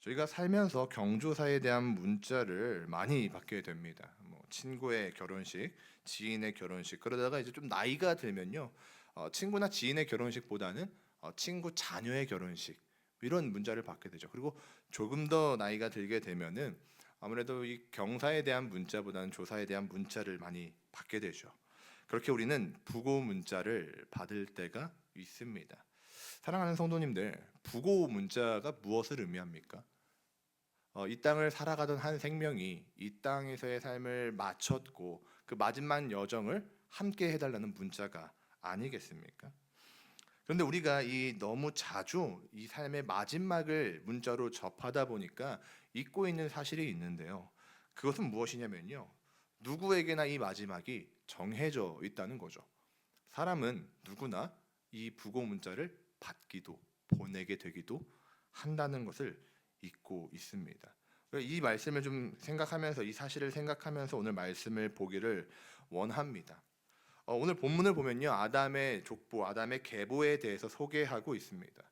저희가 살면서 경조사에 대한 문자를 많이 받게 됩니다. 뭐 친구의 결혼식, 지인의 결혼식 그러다가 이제 좀 나이가 들면요, 어, 친구나 지인의 결혼식보다는 어, 친구 자녀의 결혼식 이런 문자를 받게 되죠. 그리고 조금 더 나이가 들게 되면은 아무래도 이 경사에 대한 문자보다는 조사에 대한 문자를 많이 받게 되죠. 그렇게 우리는 부고 문자를 받을 때가 있습니다. 사랑하는 성도님들, 부고 문자가 무엇을 의미합니까? 어, 이 땅을 살아가던 한 생명이 이 땅에서의 삶을 마쳤고 그 마지막 여정을 함께 해달라는 문자가 아니겠습니까? 그런데 우리가 이 너무 자주 이 삶의 마지막을 문자로 접하다 보니까 잊고 있는 사실이 있는데요. 그것은 무엇이냐면요. 누구에게나 이 마지막이 정해져 있다는 거죠. 사람은 누구나 이 부고 문자를 받기도 보내게 되기도 한다는 것을 잊고 있습니다. 이 말씀을 좀 생각하면서 이 사실을 생각하면서 오늘 말씀을 보기를 원합니다. 어, 오늘 본문을 보면요, 아담의 족보, 아담의 계보에 대해서 소개하고 있습니다.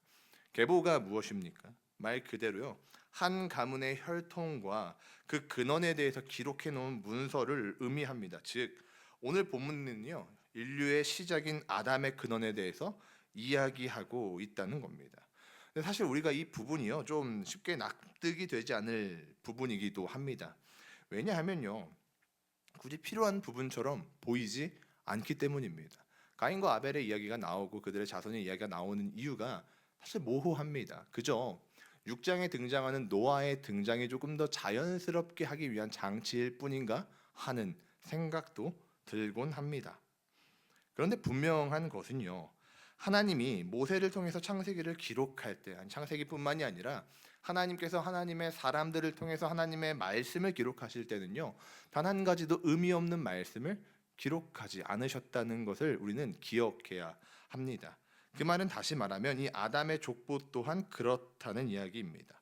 계보가 무엇입니까? 말 그대로요, 한 가문의 혈통과 그 근원에 대해서 기록해 놓은 문서를 의미합니다. 즉, 오늘 본문은요, 인류의 시작인 아담의 근원에 대해서 이야기하고 있다는 겁니다. 사실 우리가 이 부분이요 좀 쉽게 납득이 되지 않을 부분이기도 합니다. 왜냐하면요 굳이 필요한 부분처럼 보이지 않기 때문입니다. 가인과 아벨의 이야기가 나오고 그들의 자손의 이야기가 나오는 이유가 사실 모호합니다. 그저 6장에 등장하는 노아의 등장이 조금 더 자연스럽게 하기 위한 장치일 뿐인가 하는 생각도 들곤 합니다. 그런데 분명한 것은요. 하나님이 모세를 통해서 창세기를 기록할 때 창세기뿐만이 아니라 하나님께서 하나님의 사람들을 통해서 하나님의 말씀을 기록하실 때는요 단 한 가지도 의미 없는 말씀을 기록하지 않으셨다는 것을 우리는 기억해야 합니다. 그 말은 다시 말하면 이 아담의 족보 또한 그렇다는 이야기입니다.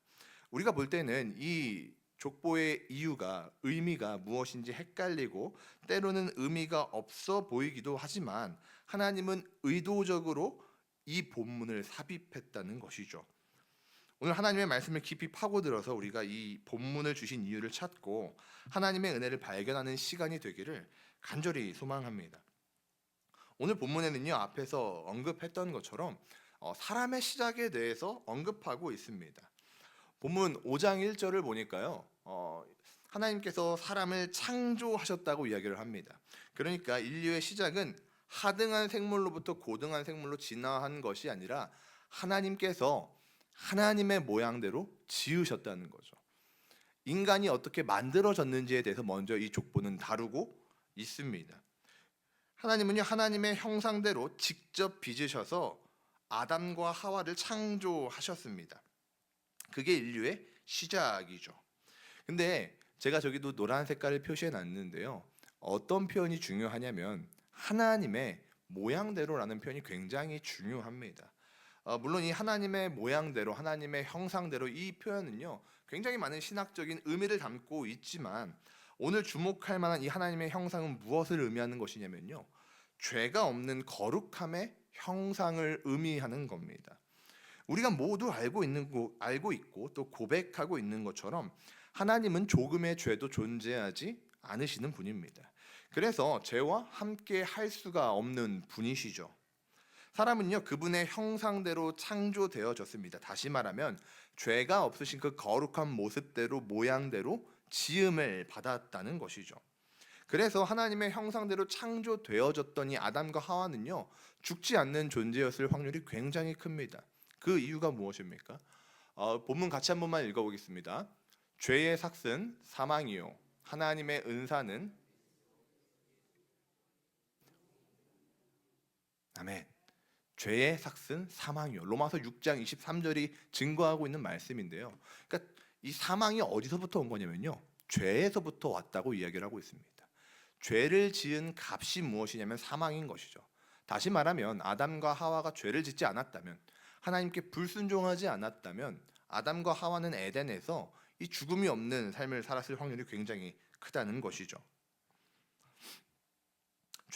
우리가 볼 때는 이 족보의 이유가 의미가 무엇인지 헷갈리고 때로는 의미가 없어 보이기도 하지만 하나님은 의도적으로 이 본문을 삽입했다는 것이죠. 오늘 하나님의 말씀을 깊이 파고들어서 우리가 이 본문을 주신 이유를 찾고 하나님의 은혜를 발견하는 시간이 되기를 간절히 소망합니다. 오늘 본문에는요 앞에서 언급했던 것처럼 어, 사람의 시작에 대해서 언급하고 있습니다. 본문 5장 1절을 보니까요. 어, 하나님께서 사람을 창조하셨다고 이야기를 합니다. 그러니까 인류의 시작은 하등한 생물로부터 고등한 생물로 진화한 것이 아니라 하나님께서 하나님의 모양대로 지으셨다는 거죠. 인간이 어떻게 만들어졌는지에 대해서 먼저 이 족보는 다루고 있습니다. 하나님은요 하나님의 형상대로 직접 빚으셔서 아담과 하와를 창조하셨습니다. 그게 인류의 시작이죠. 근데 제가 저기도 노란 색깔을 표시해 놨는데요. 어떤 표현이 중요하냐면 하나님의 모양대로라는 표현이 굉장히 중요합니다. 어, 물론 이 하나님의 모양대로, 하나님의 형상대로 이 표현은요 굉장히 많은 신학적인 의미를 담고 있지만 오늘 주목할 만한 이 하나님의 형상은 무엇을 의미하는 것이냐면요 죄가 없는 거룩함의 형상을 의미하는 겁니다. 우리가 모두 알고 있는 거, 알고 있고 또 고백하고 있는 것처럼 하나님은 조금의 죄도 존재하지 않으시는 분입니다. 그래서 죄와 함께 할 수가 없는 분이시죠. 사람은요 그분의 형상대로 창조되어졌습니다. 다시 말하면 죄가 없으신 그 거룩한 모습대로 모양대로 지음을 받았다는 것이죠. 그래서 하나님의 형상대로 창조되어졌던 이 아담과 하와는요 죽지 않는 존재였을 확률이 굉장히 큽니다. 그 이유가 무엇입니까? 어, 본문 같이 한 번만 읽어보겠습니다. 죄의 삭은 사망이요 하나님의 은사는 아멘. 죄의 삭은 사망이요. 로마서 6장 23절이 증거하고 있는 말씀인데요. 그러니까 이 사망이 어디서부터 온 거냐면요. 죄에서부터 왔다고 이야기를 하고 있습니다. 죄를 지은 값이 무엇이냐면 사망인 것이죠. 다시 말하면 아담과 하와가 죄를 짓지 않았다면 하나님께 불순종하지 않았다면 아담과 하와는 에덴에서 이 죽음이 없는 삶을 살았을 확률이 굉장히 크다는 것이죠.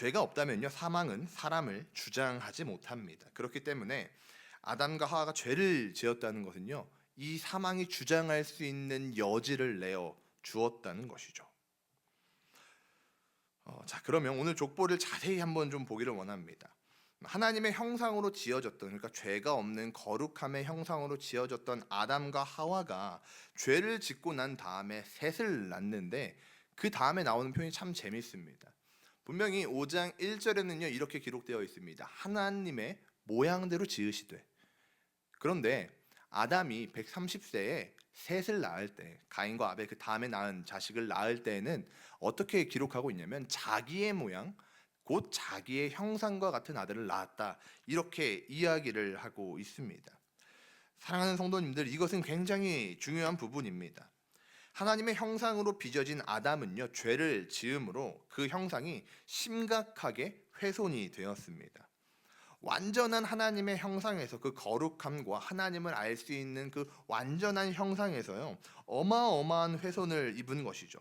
죄가 없다면요 사망은 사람을 주장하지 못합니다. 그렇기 때문에 아담과 하와가 죄를 지었다는 것은요 이 사망이 주장할 수 있는 여지를 내어 주었다는 것이죠. 어, 자 그러면 오늘 족보를 자세히 한번 좀 보기를 원합니다. 하나님의 형상으로 지어졌던 그러니까 죄가 없는 거룩함의 형상으로 지어졌던 아담과 하와가 죄를 짓고 난 다음에 셋을 낳는데 그 다음에 나오는 표현이 참 재밌습니다. 분명히 5장 1절에는요 이렇게 기록되어 있습니다. 하나님의 모양대로 지으시되 그런데 아담이 130세에 셋을 낳을 때 가인과 아벨 그 다음에 낳은 자식을 낳을 때에는 어떻게 기록하고 있냐면 자기의 모양 곧 자기의 형상과 같은 아들을 낳았다 이렇게 이야기를 하고 있습니다. 사랑하는 성도님들 이것은 굉장히 중요한 부분입니다. 하나님의 형상으로 빚어진 아담은요 죄를 지음으로 그 형상이 심각하게 훼손이 되었습니다. 완전한 하나님의 형상에서 그 거룩함과 하나님을 알 수 있는 그 완전한 형상에서요 어마어마한 훼손을 입은 것이죠.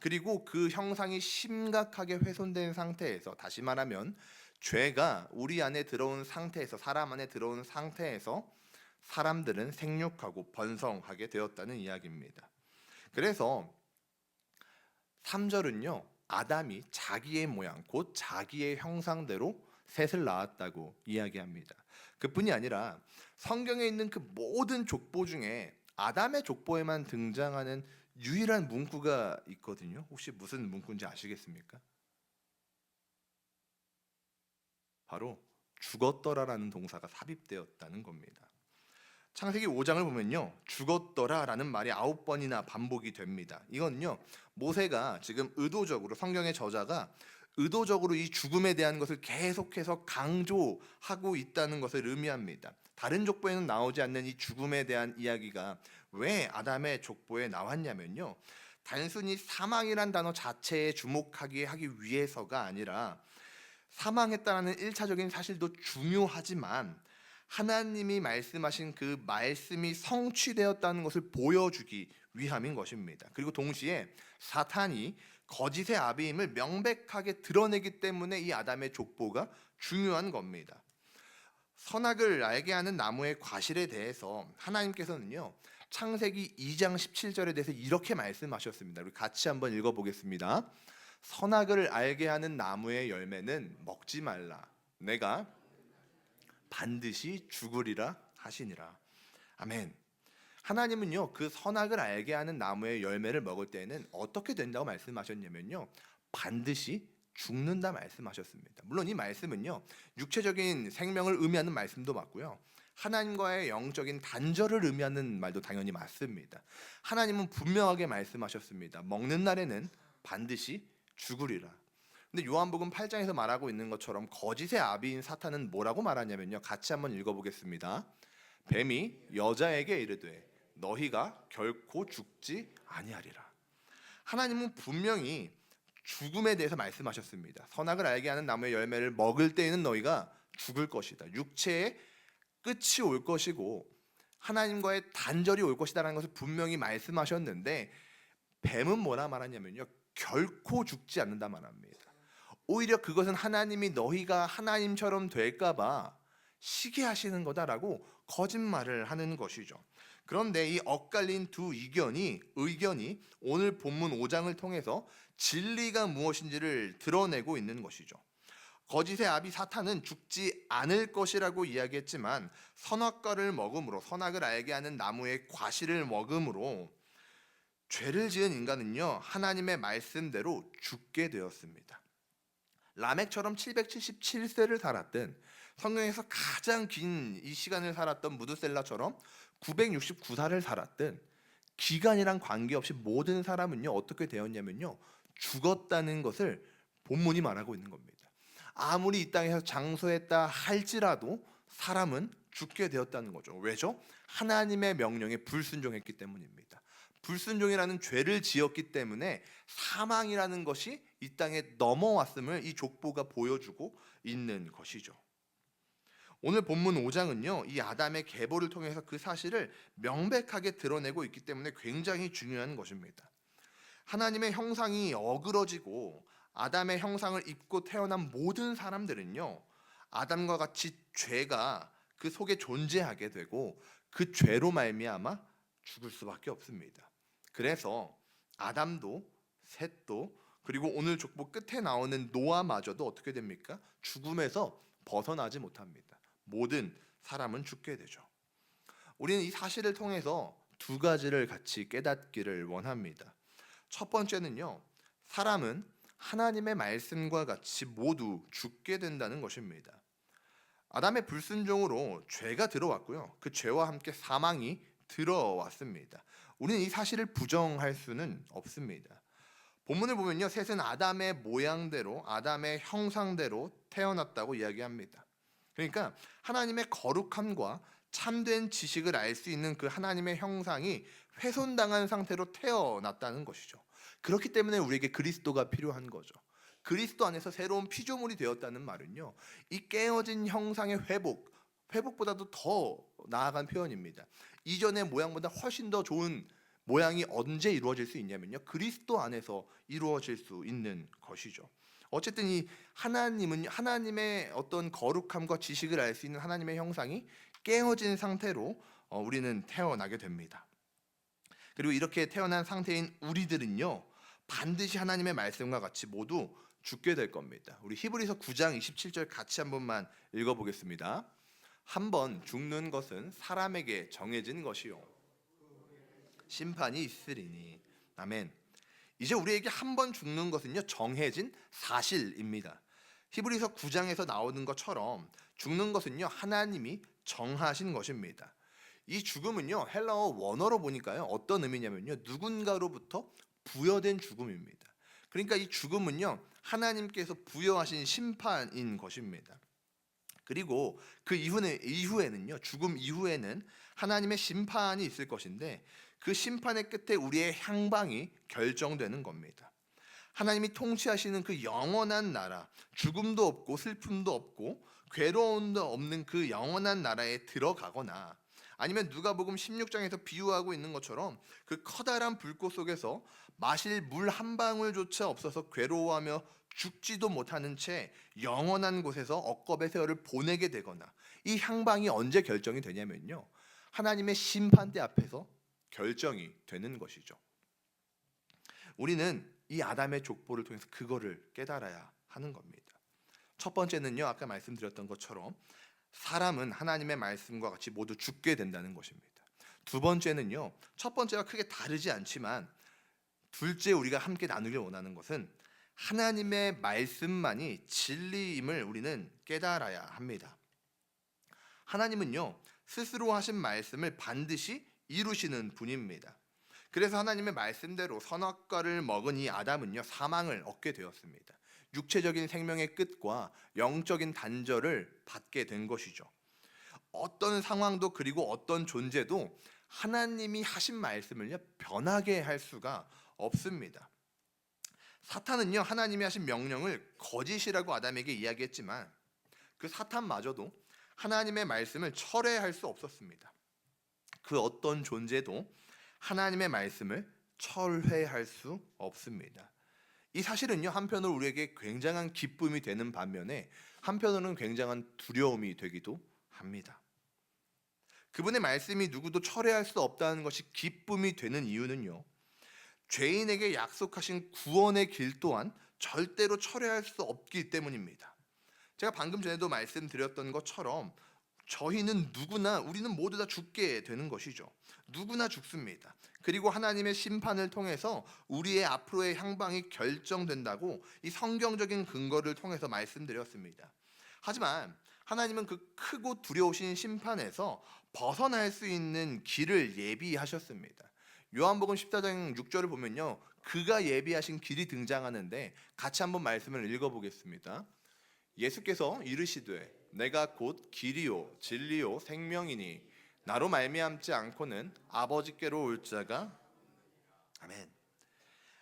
그리고 그 형상이 심각하게 훼손된 상태에서 다시 말하면 죄가 우리 안에 들어온 상태에서 사람 안에 들어온 상태에서 사람들은 생육하고 번성하게 되었다는 이야기입니다. 그래서 3절은요. 아담이 자기의 모양 곧 자기의 형상대로 셋을 낳았다고 이야기합니다. 그뿐이 아니라 성경에 있는 그 모든 족보 중에 아담의 족보에만 등장하는 유일한 문구가 있거든요. 혹시 무슨 문구인지 아시겠습니까? 바로 죽었더라라는 동사가 삽입되었다는 겁니다. 창세기 5장을 보면요. 죽었더라라는 말이 아홉 번이나 반복이 됩니다. 이건요. 모세가 지금 의도적으로 성경의 저자가 의도적으로 이 죽음에 대한 것을 계속해서 강조하고 있다는 것을 의미합니다. 다른 족보에는 나오지 않는 이 죽음에 대한 이야기가 왜 아담의 족보에 나왔냐면요. 단순히 사망이란 단어 자체에 주목하게 하기 위해서가 아니라 사망했다는 일차적인 사실도 중요하지만 하나님이 말씀하신 그 말씀이 성취되었다는 것을 보여주기 위함인 것입니다. 그리고 동시에 사탄이 거짓의 아비임을 명백하게 드러내기 때문에 이 아담의 족보가 중요한 겁니다. 선악을 알게 하는 나무의 과실에 대해서 하나님께서는요. 창세기 2장 17절에 대해서 이렇게 말씀하셨습니다. 우리 같이 한번 읽어 보겠습니다. 선악을 알게 하는 나무의 열매는 먹지 말라. 내가 반드시 죽으리라 하시니라. 아멘. 하나님은요 그 선악을 알게 하는 나무의 열매를 먹을 때는 어떻게 된다고 말씀하셨냐면요 반드시 죽는다 말씀하셨습니다. 물론 이 말씀은요 육체적인 생명을 의미하는 말씀도 맞고요. 하나님과의 영적인 단절을 의미하는 말도 당연히 맞습니다. 하나님은 분명하게 말씀하셨습니다. 먹는 날에는 반드시 죽으리라. 근데 요한복음 8장에서 말하고 있는 것처럼 거짓의 아비인 사탄은 뭐라고 말하냐면요. 같이 한번 읽어보겠습니다. 뱀이 여자에게 이르되 너희가 결코 죽지 아니하리라. 하나님은 분명히 죽음에 대해서 말씀하셨습니다. 선악을 알게 하는 나무의 열매를 먹을 때에는 너희가 죽을 것이다. 육체의 끝이 올 것이고 하나님과의 단절이 올 것이다라는 것을 분명히 말씀하셨는데 뱀은 뭐라 말하냐면요. 결코 죽지 않는다 말합니다. 오히려 그것은 하나님이 너희가 하나님처럼 될까봐 시기하시는 거다라고 거짓말을 하는 것이죠. 그런데 이 엇갈린 두 의견이 의견이 오늘 본문 5장을 통해서 진리가 무엇인지를 드러내고 있는 것이죠. 거짓의 아비 사탄은 죽지 않을 것이라고 이야기했지만 선악과를 먹음으로 선악을 알게 하는 나무의 과실을 먹음으로 죄를 지은 인간은요 하나님의 말씀대로 죽게 되었습니다. 라멕처럼 777세를 살았든 성경에서 가장 긴 이 시간을 살았던 무드셀라처럼 969살을 살았든 기간이랑 관계없이 모든 사람은요 어떻게 되었냐면요 죽었다는 것을 본문이 말하고 있는 겁니다. 아무리 이 땅에서 장수했다 할지라도 사람은 죽게 되었다는 거죠. 왜죠? 하나님의 명령에 불순종했기 때문입니다. 불순종이라는 죄를 지었기 때문에 사망이라는 것이 이 땅에 넘어왔음을 이 족보가 보여주고 있는 것이죠. 오늘 본문 5장은요, 이 아담의 계보를 통해서 그 사실을 명백하게 드러내고 있기 때문에 굉장히 중요한 것입니다. 하나님의 형상이 어그러지고 아담의 형상을 입고 태어난 모든 사람들은요, 아담과 같이 죄가 그 속에 존재하게 되고 그 죄로 말미암아 죽을 수밖에 없습니다. 그래서 아담도 셋도 그리고 오늘 족보 끝에 나오는 노아마저도 어떻게 됩니까? 죽음에서 벗어나지 못합니다. 모든 사람은 죽게 되죠. 우리는 이 사실을 통해서 두 가지를 같이 깨닫기를 원합니다. 첫 번째는요. 사람은 하나님의 말씀과 같이 모두 죽게 된다는 것입니다. 아담의 불순종으로 죄가 들어왔고요. 그 죄와 함께 사망이 들어왔습니다. 우리는 이 사실을 부정할 수는 없습니다. 본문을 보면요. 셋은 아담의 모양대로 아담의 형상대로 태어났다고 이야기합니다. 그러니까 하나님의 거룩함과 참된 지식을 알 수 있는 그 하나님의 형상이 훼손당한 상태로 태어났다는 것이죠. 그렇기 때문에 우리에게 그리스도가 필요한 거죠. 그리스도 안에서 새로운 피조물이 되었다는 말은요. 이 깨어진 형상의 회복, 회복보다도 더 나아간 표현입니다. 이전의 모양보다 훨씬 더 좋은 모양이 언제 이루어질 수 있냐면요. 그리스도 안에서 이루어질 수 있는 것이죠. 어쨌든 이 하나님은 하나님의 어떤 거룩함과 지식을 알 수 있는 하나님의 형상이 깨어진 상태로 어, 우리는 태어나게 됩니다. 그리고 이렇게 태어난 상태인 우리들은요. 반드시 하나님의 말씀과 같이 모두 죽게 될 겁니다. 우리 히브리서 9장 27절 같이 한 번만 읽어 보겠습니다. 한 번 죽는 것은 사람에게 정해진 것이요 심판이 있으리니 아멘. 이제 우리에게 한 번 죽는 것은요 정해진 사실입니다. 히브리서 9장에서 나오는 것처럼 죽는 것은요 하나님이 정하신 것입니다. 이 죽음은요 헬라어 원어로 보니까요 어떤 의미냐면요 누군가로부터 부여된 죽음입니다. 그러니까 이 죽음은요 하나님께서 부여하신 심판인 것입니다. 그리고 그 이후에, 이후에는요 죽음 이후에는 하나님의 심판이 있을 것인데 그 심판의 끝에 우리의 향방이 결정되는 겁니다. 하나님이 통치하시는 그 영원한 나라, 죽음도 없고 슬픔도 없고 괴로움도 없는 그 영원한 나라에 들어가거나 아니면 누가복음 16장에서 비유하고 있는 것처럼 그 커다란 불꽃 속에서 마실 물 한 방울조차 없어서 괴로워하며 죽지도 못하는 채 영원한 곳에서 억겁의 세월을 보내게 되거나 이 향방이 언제 결정이 되냐면요. 하나님의 심판대 앞에서 결정이 되는 것이죠. 우리는 이 아담의 족보를 통해서 그거를 깨달아야 하는 겁니다. 첫 번째는요. 아까 말씀드렸던 것처럼 사람은 하나님의 말씀과 같이 모두 죽게 된다는 것입니다. 두 번째는요. 첫 번째와 크게 다르지 않지만 둘째 우리가 함께 나누길 원하는 것은 하나님의 말씀만이 진리임을 우리는 깨달아야 합니다. 하나님은요. 스스로 하신 말씀을 반드시 이루시는 분입니다. 그래서 하나님의 말씀대로 선악과를 먹은 이 아담은요 사망을 얻게 되었습니다. 육체적인 생명의 끝과 영적인 단절을 받게 된 것이죠. 어떤 상황도 그리고 어떤 존재도 하나님이 하신 말씀을요 변하게 할 수가 없습니다. 사탄은요 하나님이 하신 명령을 거짓이라고 아담에게 이야기했지만 그 사탄마저도 하나님의 말씀을 철회할 수 없었습니다. 그 어떤 존재도 하나님의 말씀을 철회할 수 없습니다. 이 사실은요 한편으로 우리에게 굉장한 기쁨이 되는 반면에 한편으로는 굉장한 두려움이 되기도 합니다. 그분의 말씀이 누구도 철회할 수 없다는 것이 기쁨이 되는 이유는요. 죄인에게 약속하신 구원의 길 또한 절대로 철회할 수 없기 때문입니다. 제가 방금 전에도 말씀드렸던 것처럼 저희는 누구나 우리는 모두 다 죽게 되는 것이죠. 누구나 죽습니다. 그리고 하나님의 심판을 통해서 우리의 앞으로의 향방이 결정된다고 이 성경적인 근거를 통해서 말씀드렸습니다. 하지만 하나님은 그 크고 두려우신 심판에서 벗어날 수 있는 길을 예비하셨습니다. 요한복음 14장 6절을 보면요. 그가 예비하신 길이 등장하는데 같이 한번 말씀을 읽어 보겠습니다. 예수께서 이르시되 내가 곧 길이요 진리요 생명이니 나로 말미암지 않고는 아버지께로 올 자가 아멘.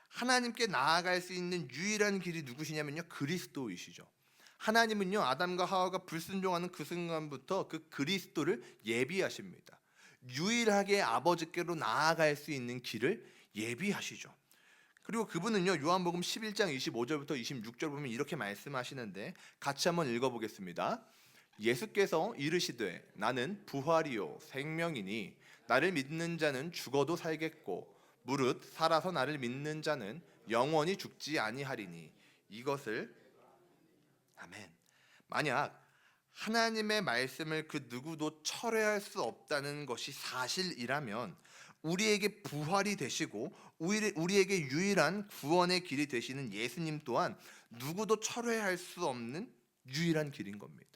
하나님께 나아갈 수 있는 유일한 길이 누구시냐면요 그리스도이시죠. 하나님은요 아담과 하와가 불순종하는 그 순간부터 그 그리스도를 예비하십니다. 유일하게 아버지께로 나아갈 수 있는 길을 예비하시죠. 그리고 그분은요 요한복음 11장 25절부터 26절 보면 이렇게 말씀하시는데 같이 한번 읽어보겠습니다. 예수께서 이르시되 나는 부활이요 생명이니 나를 믿는 자는 죽어도 살겠고 무릇 살아서 나를 믿는 자는 영원히 죽지 아니하리니 이것을 아멘. 만약 하나님의 말씀을 그 누구도 철회할 수 없다는 것이 사실이라면 우리에게 부활이 되시고 우리- 우리에게 유일한 구원의 길이 되시는 예수님 또한 누구도 철회할 수 없는 유일한 길인 겁니다.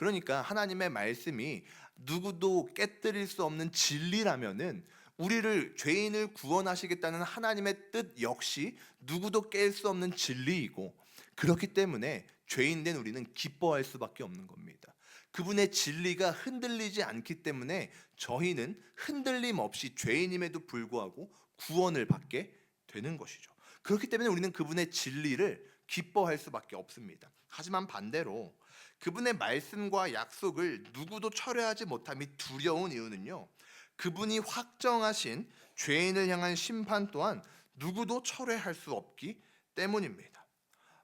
그러니까 하나님의 말씀이 누구도 깨뜨릴 수 없는 진리라면은 우리를 죄인을 구원하시겠다는 하나님의 뜻 역시 누구도 깰 수 없는 진리이고 그렇기 때문에 죄인 된 우리는 기뻐할 수밖에 없는 겁니다. 그분의 진리가 흔들리지 않기 때문에 저희는 흔들림 없이 죄인임에도 불구하고 구원을 받게 되는 것이죠. 그렇기 때문에 우리는 그분의 진리를 기뻐할 수밖에 없습니다. 하지만 반대로 그분의 말씀과 약속을 누구도 철회하지 못함이 두려운 이유는요. 그분이 확정하신 죄인을 향한 심판 또한 누구도 철회할 수 없기 때문입니다.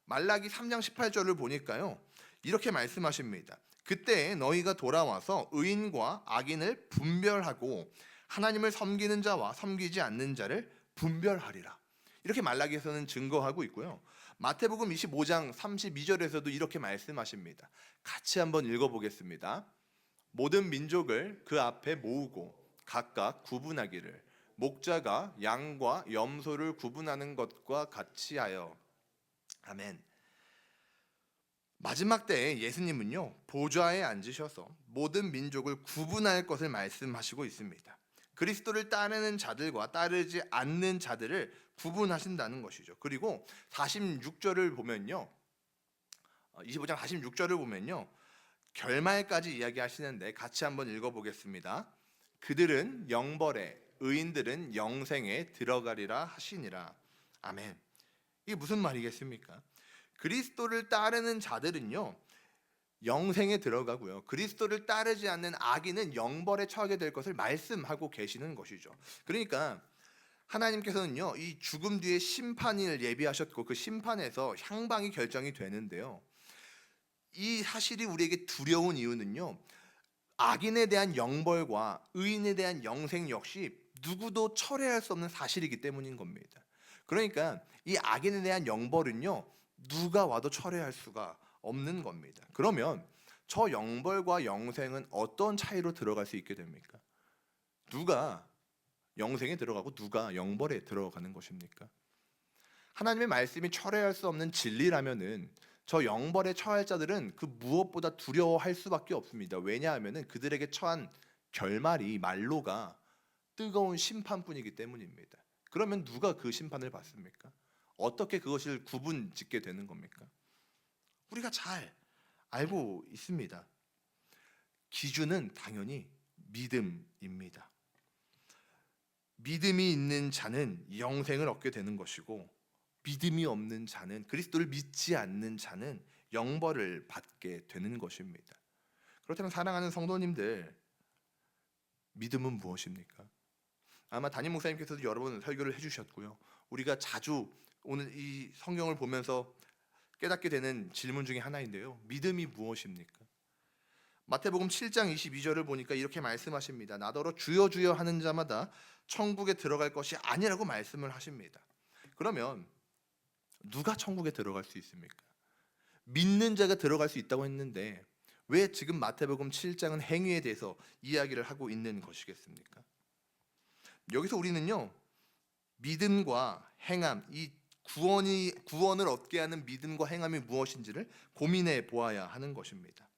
말라기 3장 18절을 보니까요. 이렇게 말씀하십니다. 그때 너희가 돌아와서 의인과 악인을 분별하고 하나님을 섬기는 자와 섬기지 않는 자를 분별하리라. 이렇게 말라기에서는 증거하고 있고요. 마태복음 25장 32절에서도 이렇게 말씀하십니다. 같이 한번 읽어보겠습니다. 모든 민족을 그 앞에 모으고 각각 구분하기를 목자가 양과 염소를 구분하는 것과 같이 하여 아멘. 마지막 때에 예수님은요 보좌에 앉으셔서 모든 민족을 구분할 것을 말씀하시고 있습니다. 그리스도를 따르는 자들과 따르지 않는 자들을 구분하신다는 것이죠. 그리고 46절을 보면요, 25장 46절을 보면요, 결말까지 이야기하시는데 같이 한번 읽어보겠습니다. 그들은 영벌에 의인들은 영생에 들어가리라 하시니라. 아멘. 이게 무슨 말이겠습니까? 그리스도를 따르는 자들은요 영생에 들어가고요. 그리스도를 따르지 않는 악인은 영벌에 처하게 될 것을 말씀하고 계시는 것이죠. 그러니까 하나님께서는요 이 죽음 뒤에 심판을 예비하셨고 그 심판에서 향방이 결정이 되는데요. 이 사실이 우리에게 두려운 이유는요. 악인에 대한 영벌과 의인에 대한 영생 역시 누구도 철회할 수 없는 사실이기 때문인 겁니다. 그러니까 이 악인에 대한 영벌은요 누가 와도 철회할 수가 없는 겁니다. 그러면 저 영벌과 영생은 어떤 차이로 들어갈 수 있게 됩니까? 누가 영생에 들어가고 누가 영벌에 들어가는 것입니까? 하나님의 말씀이 철회할 수 없는 진리라면은 저 영벌에 처할 자들은 그 무엇보다 두려워할 수밖에 없습니다. 왜냐하면은 그들에게 처한 결말이 말로가 뜨거운 심판뿐이기 때문입니다. 그러면 누가 그 심판을 받습니까? 어떻게 그것을 구분 짓게 되는 겁니까? 우리가 잘 알고 있습니다. 기준은 당연히 믿음입니다. 믿음이 있는 자는 영생을 얻게 되는 것이고 믿음이 없는 자는 그리스도를 믿지 않는 자는 영벌을 받게 되는 것입니다. 그렇다면 사랑하는 성도님들 믿음은 무엇입니까? 아마 담임 목사님께서도 여러 번 설교를 해주셨고요. 우리가 자주 오늘 이 성경을 보면서 깨닫게 되는 질문 중에 하나인데요. 믿음이 무엇입니까? 마태복음 7장 22절을 보니까 이렇게 말씀하십니다. 나더러 주여 주여 하는 자마다 천국에 들어갈 것이 아니라고 말씀을 하십니다. 그러면 누가 천국에 들어갈 수 있습니까? 믿는 자가 들어갈 수 있다고 했는데 왜 지금 마태복음 7장은 행위에 대해서 이야기를 하고 있는 것이겠습니까? 여기서 우리는요. 믿음과 행함 이 구원이 구원을 얻게 하는 믿음과 행함이 무엇인지를 고민해 보아야 하는 것입니다.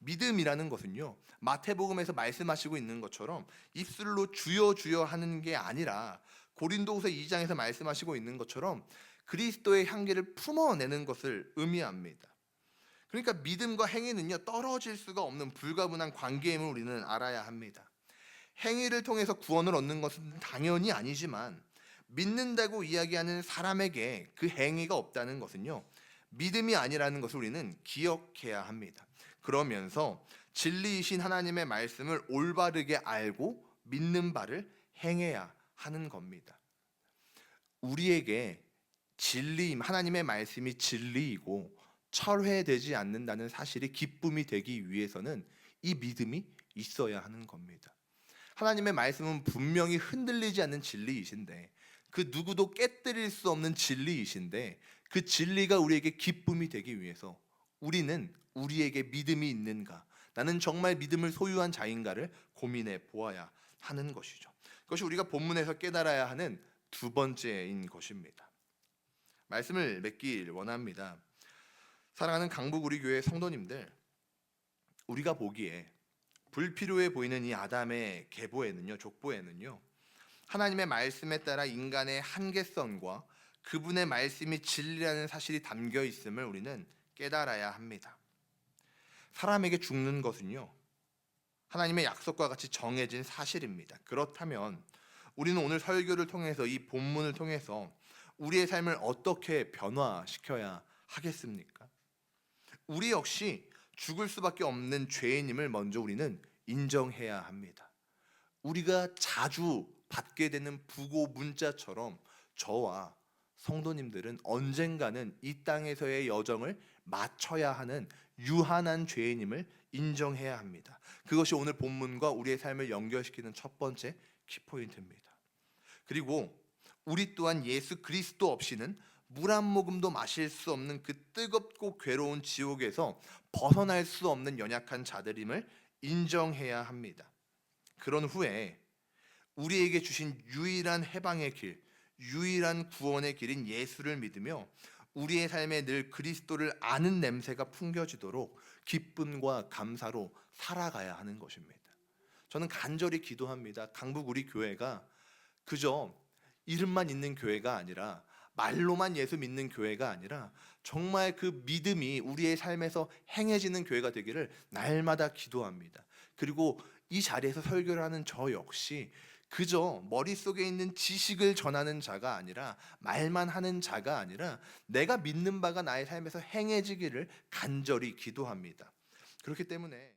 믿음이라는 것은요. 마태복음에서 말씀하시고 있는 것처럼 입술로 주여 주여 하는 게 아니라 고린도후서 2장에서 말씀하시고 있는 것처럼 그리스도의 향기를 품어내는 것을 의미합니다. 그러니까 믿음과 행위는요 떨어질 수가 없는 불가분한 관계임을 우리는 알아야 합니다. 행위를 통해서 구원을 얻는 것은 당연히 아니지만 믿는다고 이야기하는 사람에게 그 행위가 없다는 것은요 믿음이 아니라는 것을 우리는 기억해야 합니다. 그러면서 진리이신 하나님의 말씀을 올바르게 알고 믿는 바를 행해야 하는 겁니다. 우리에게 진리임 하나님의 말씀이 진리이고 철회되지 않는다는 사실이 기쁨이 되기 위해서는 이 믿음이 있어야 하는 겁니다. 하나님의 말씀은 분명히 흔들리지 않는 진리이신데 그 누구도 깨뜨릴 수 없는 진리이신데 그 진리가 우리에게 기쁨이 되기 위해서 우리는 우리에게 믿음이 있는가 나는 정말 믿음을 소유한 자인가를 고민해 보아야 하는 것이죠. 그것이 우리가 본문에서 깨달아야 하는 두 번째인 것입니다. 말씀을 맺길 원합니다. 사랑하는 강북 우리 교회 성도님들, 우리가 보기에 불필요해 보이는 이 아담의 계보에는요, 족보에는요, 하나님의 말씀에 따라 인간의 한계성과 그분의 말씀이 진리라는 사실이 담겨 있음을 우리는 깨달아야 합니다. 사람에게 죽는 것은요, 하나님의 약속과 같이 정해진 사실입니다. 그렇다면 우리는 오늘 설교를 통해서 이 본문을 통해서 우리의 삶을 어떻게 변화시켜야 하겠습니까? 우리 역시 죽을 수밖에 없는 죄인임을 먼저 우리는 인정해야 합니다. 우리가 자주 받게 되는 부고 문자처럼 저와 성도님들은 언젠가는 이 땅에서의 여정을 마쳐야 하는 유한한 죄인임을 인정해야 합니다. 그것이 오늘 본문과 우리의 삶을 연결시키는 첫 번째 키포인트입니다. 그리고 우리 또한 예수 그리스도 없이는 물 한 모금도 마실 수 없는 그 뜨겁고 괴로운 지옥에서 벗어날 수 없는 연약한 자들임을 인정해야 합니다. 그런 후에 우리에게 주신 유일한 해방의 길, 유일한 구원의 길인 예수를 믿으며 우리의 삶에 늘 그리스도를 아는 냄새가 풍겨지도록 기쁨과 감사로 살아가야 하는 것입니다. 저는 간절히 기도합니다. 강북 우리 교회가 그저 이름만 있는 교회가 아니라 말로만 예수 믿는 교회가 아니라 정말 그 믿음이 우리의 삶에서 행해지는 교회가 되기를 날마다 기도합니다. 그리고 이 자리에서 설교를 하는 저 역시 그저 머릿속에 있는 지식을 전하는 자가 아니라 말만 하는 자가 아니라 내가 믿는 바가 나의 삶에서 행해지기를 간절히 기도합니다. 그렇기 때문에